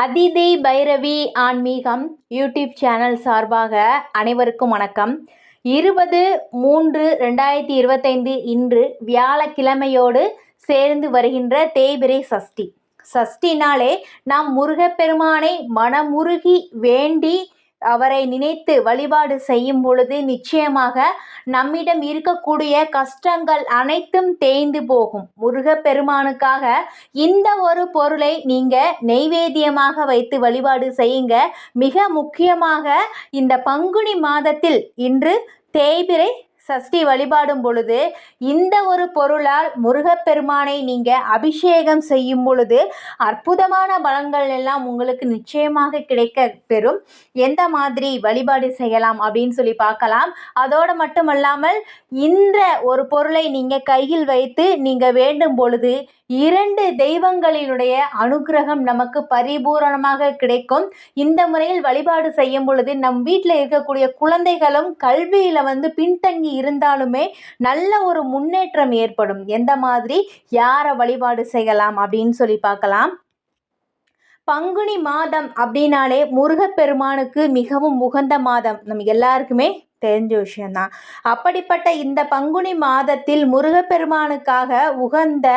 அதிதி பைரவி ஆன்மீகம் YouTube channel சார்பாக அனைவருக்கும் வணக்கம். இருபது மூன்று ரெண்டாயிரத்தி இருபத்தைந்து இன்று வியாழக்கிழமையோடு சேர்ந்து வருகின்ற தேய்பிரை சஷ்டி. சஷ்டினாலே நாம் முருகப்பெருமானை மனமுருகி வேண்டி அவரை நினைத்து வழிபாடு செய்யும் பொழுது நிச்சயமாக நம்மிடம் இருக்கக்கூடிய கஷ்டங்கள் அனைத்தும் தேய்ந்து போகும். முருகப்பெருமானுக்காக இந்த ஒரு பொருளை நீங்கள் நெய்வேத்தியமாக வைத்து வழிபாடு செய்யுங்க. மிக முக்கியமாக இந்த பங்குனி மாதத்தில் இன்று தேய்பிரை சஷ்டி வழிபாடும் பொழுது இந்த ஒரு பொருளால் முருகப்பெருமானை நீங்கள் அபிஷேகம் செய்யும் பொழுது அற்புதமான பலன்கள் எல்லாம் உங்களுக்கு நிச்சயமாக கிடைக்க பெறும். எந்த மாதிரி வழிபாடு செய்யலாம் அப்படின்னு சொல்லி பார்க்கலாம். அதோடு மட்டுமல்லாமல் இந்த ஒரு பொருளை நீங்கள் கையில் வைத்து நீங்கள் வேண்டும் பொழுது இரண்டு தெய்வங்களினுடைய அனுகிரகம் நமக்கு பரிபூரணமாக கிடைக்கும். இந்த முறையில் வழிபாடு செய்யும் பொழுது நம் வீட்டில் இருக்கக்கூடிய குழந்தைகளும் கல்வியில் வந்து பின்தங்கி இருந்தாலுமே நல்ல ஒரு முன்னேற்றம் ஏற்படும். எந்த மாதிரி? யாரை வழிபாடு செய்யலாம் அப்படின்னு சொல்லி பார்க்கலாம். பங்குனி மாதம் அப்படின்னாலே முருகப்பெருமானுக்கு மிகவும் உகந்த மாதம். நம்ம எல்லாருக்குமே தெரிஞ்ச விஷயந்தான் அப்படிப்பட்ட இந்த பங்குனி மாதத்தில் முருகப்பெருமானுக்காக உகந்த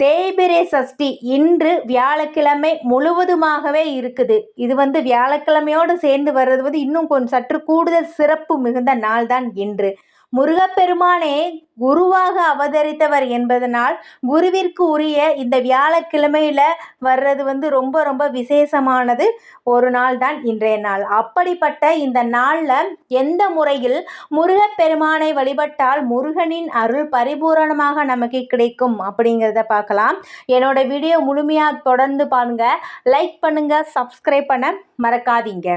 தேய்பிரே சஷ்டி இன்று வியாழக்கிழமை முழுவதுமாகவே இருக்குது. இது வந்து வியாழக்கிழமையோடு சேர்ந்து வர்றது வந்து இன்னும் கொஞ்சம் சற்று கூடுதல் சிறப்பு மிகுந்த நாள் தான் இன்று. முருகப்பெருமானே குருவாக அவதரித்தவர் என்பதனால் குருவிற்கு உரிய இந்த வியாழக்கிழமையில் வர்றது வந்து ரொம்ப ரொம்ப விசேஷமானது. ஒரு நாள் தான் இன்றைய நாள். அப்படிப்பட்ட இந்த நாளில் எந்த முறையில் முருகப்பெருமானை வழிபட்டால் முருகனின் அருள் பரிபூரணமாக நமக்கு கிடைக்கும் அப்படிங்கிறத பார்க்கலாம். என்னோட வீடியோ முழுமையாக தொடர்ந்து பாருங்கள் லைக் பண்ணுங்கள் சப்ஸ்கிரைப் பண்ண மறக்காதீங்க.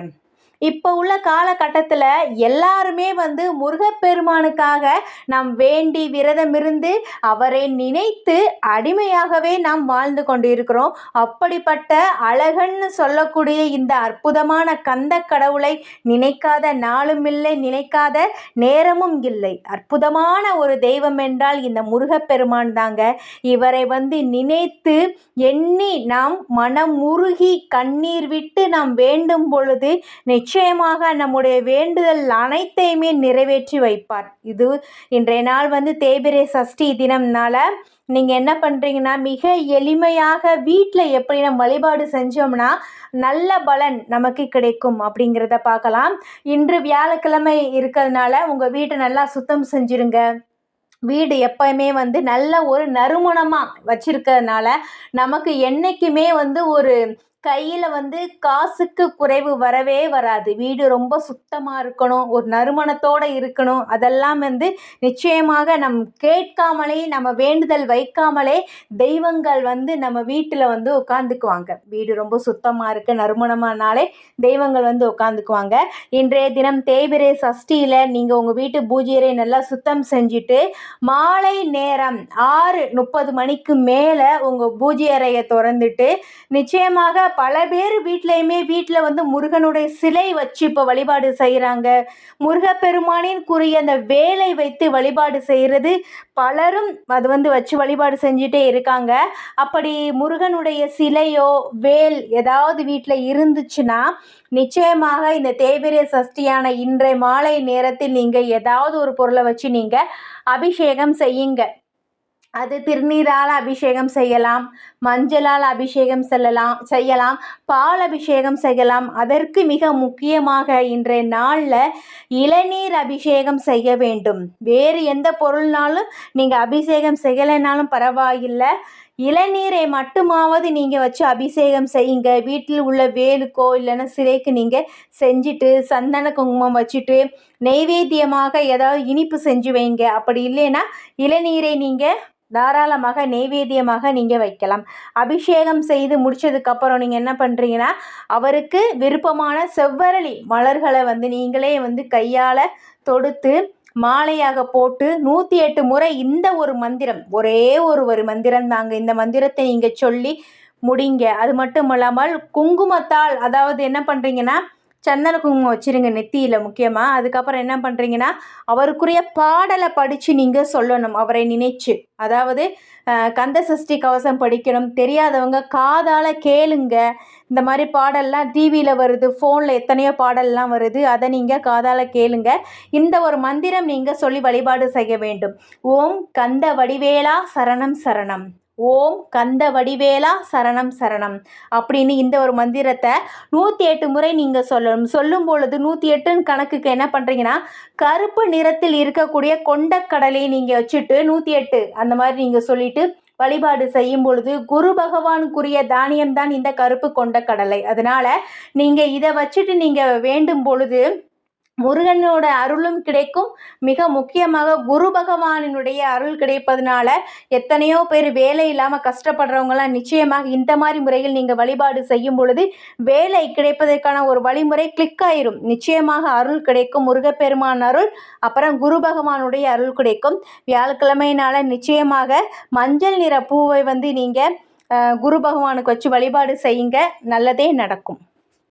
இப்போ உள்ள காலகட்டத்தில் எல்லாருமே வந்து முருகப்பெருமானுக்காக நாம் வேண்டி விரதம் இருந்து அவரை நினைத்து அடிமையாகவே நாம் வாழ்ந்து கொண்டிருக்கிறோம். அப்படிப்பட்ட அழகன்னு சொல்லக்கூடிய இந்த அற்புதமான கந்த கடவுளை நினைக்காத நாளும் இல்லை நினைக்காத நேரமும் இல்லை. அற்புதமான ஒரு தெய்வம் என்றால் இந்த முருகப்பெருமான் தாங்க. இவரை வந்து நினைத்து எண்ணி நாம் மனமுருகி கண்ணீர் விட்டு நாம் வேண்டும் பொழுது நிச்சயமாக நம்முடைய வேண்டுதல் அனைத்தையுமே நிறைவேற்றி வைப்பார். இது இன்றைய நாள் வந்து தேய்பிரை சஷ்டி தினம்னால நீங்கள் என்ன பண்ணுறீங்கன்னா மிக எளிமையாக வீட்டில் எப்படி நம்ம வழிபாடு செஞ்சோம்னா நல்ல பலன் நமக்கு கிடைக்கும் அப்படிங்கிறத பார்க்கலாம். இன்று வியாழக்கிழமை இருக்கிறதுனால உங்கள் வீட்டை நல்லா சுத்தம் செஞ்சுருங்க. வீடு எப்போயுமே வந்து நல்ல ஒரு நறுமணமாக வச்சுருக்கிறதுனால நமக்கு என்றைக்குமே வந்து ஒரு கையில் வந்து காசுக்கு குறைவு வரவே வராது. வீடு ரொம்ப சுத்தமாக இருக்கணும் ஒரு நறுமணத்தோடு இருக்கணும். அதெல்லாம் வந்து நிச்சயமாக நம் கேட்காமலே நம்ம வேண்டுதல் வைக்காமலே தெய்வங்கள் வந்து நம்ம வீட்டில் வந்து உட்காந்துக்குவாங்க வீடு ரொம்ப சுத்தமாக இருக்குது நறுமணமானாலே தெய்வங்கள் வந்து உட்காந்துக்குவாங்க இன்றைய தினம் தேய்பிரை சஷ்டியில் நீங்கள் உங்கள் வீட்டு பூஜையரை நல்லா சுத்தம் செஞ்சுட்டு மாலை நேரம் ஆறு முப்பது மணிக்கு மேலே உங்கள் பூஜை அறையை திறந்துட்டு நிச்சயமாக பல பேர் வீட்லேயுமே வீட்டில் வந்து முருகனுடைய சிலை வச்சு இப்போ வழிபாடு செய்கிறாங்க முருகப்பெருமானின் கூறிய அந்த வேலை வைத்து வழிபாடு செய்கிறது பலரும் அது வந்து வச்சு வழிபாடு செஞ்சுட்டே இருக்காங்க. அப்படி முருகனுடைய சிலையோ வேல் ஏதாவது வீட்டில் இருந்துச்சுன்னா நிச்சயமாக இந்த தேய்பிரை சஷ்டியான இன்றைய மாலை நேரத்தில் நீங்கள் ஏதாவது ஒரு பொருளை வச்சு நீங்கள் அபிஷேகம் செய்யுங்க. அது திருநீரால் அபிஷேகம் செய்யலாம் மஞ்சளால் அபிஷேகம் செல்லலாம் செய்யலாம் பால் அபிஷேகம் செய்யலாம். அதற்கு மிக முக்கியமாக இன்றைய நாளில் இளநீர் அபிஷேகம் செய்ய வேண்டும். வேறு எந்த பொருள்னாலும் நீங்கள் அபிஷேகம் செய்யலைனாலும் பரவாயில்லை. இளநீரை மட்டுமாவது நீங்கள் வச்சு அபிஷேகம் செய்யுங்க. வீட்டில் உள்ள வேலுக்கோ இல்லைன்னா சிலைக்கு நீங்கள் செஞ்சுட்டு சந்தன குங்குமம் வச்சுட்டு நெய்வேத்தியமாக ஏதாவது இனிப்பு செஞ்சு வைங்க. அப்படி இல்லைன்னா இளநீரை நீங்கள் தாராளமாக நெய்வேத்தியமாக நீங்கள் வைக்கலாம். அபிஷேகம் செய்து முடித்ததுக்கப்புறம் நீங்கள் என்ன பண்ணுறீங்கன்னா அவருக்கு விருப்பமான செவ்வரளி மலர்களை வந்து நீங்களே வந்து கையால் தொடுத்து மாலையாக போட்டு நூற்றி எட்டு முறை இந்த ஒரு மந்திரம் ஒரே ஒரு ஒரு மந்திரம் தாங்க. இந்த மந்திரத்தை நீங்கள் சொல்லி முடிங்க. அது மட்டும் இல்லாமல் குங்குமத்தால் அதாவது என்ன பண்ணுறீங்கன்னா சந்தன குங்குமம் வச்சுருங்க நெத்தியில் முக்கியமாக அதுக்கப்புறம் என்ன பண்ணுறீங்கன்னா அவருக்குரிய பாடலை படித்து நீங்கள் சொல்லணும் அவரை நினைச்சு. அதாவது கந்த சஷ்டி கவசம் படிக்கணும் தெரியாதவங்க காதால் கேளுங்க. இந்த மாதிரி பாடல்லாம் டிவியில் வருது ஃபோனில் எத்தனையோ பாடல்லாம் வருது அதை நீங்கள் காதால் கேளுங்க. இந்த ஒரு மந்திரம் நீங்கள் சொல்லி வழிபாடு செய்ய வேண்டும். ஓம் கந்த வடிவேலா சரணம் சரணம். ஓம் கந்த வடிவேலா சரணம் சரணம் அப்படின்னு இந்த ஒரு மந்திரத்தை நூற்றி எட்டு முறை நீங்கள் சொல்லணும். சொல்லும் பொழுது நூற்றி எட்டுன்னு கணக்குக்கு என்ன பண்ணுறீங்கன்னா கருப்பு நிறத்தில் இருக்கக்கூடிய கொண்டக்கடலையை நீங்கள் வச்சுட்டு நூற்றி எட்டு அந்த மாதிரி நீங்கள் சொல்லிட்டு வழிபாடு செய்யும் பொழுது குரு பகவானுக்குரிய தானியம் தான் இந்த கருப்பு கொண்டக்கடலை அதனால் நீங்கள் இதை வச்சுட்டு நீங்கள் வேண்டும் பொழுது முருகனோட அருளும் கிடைக்கும். மிக முக்கியமாக குரு பகவானினுடைய அருள் கிடைப்பதனால எத்தனையோ பேர் வேலை இல்லாமல் கஷ்டப்படுறவங்களாம் நிச்சயமாக இந்த மாதிரி முறையில் நீங்கள் வழிபாடு செய்யும் பொழுது வேலை கிடைப்பதற்கான ஒரு வழிமுறை கிளிக் ஆயிரும். நிச்சயமாக அருள் கிடைக்கும். முருகப்பெருமான் அருள் அப்புறம் குரு பகவானுடைய அருள் கிடைக்கும். வியாழக்கிழமையினால நிச்சயமாக மஞ்சள் நிற பூவை வந்து நீங்கள் குரு பகவானுக்கு வச்சு வழிபாடு செய்யுங்க. நல்லதே நடக்கும்.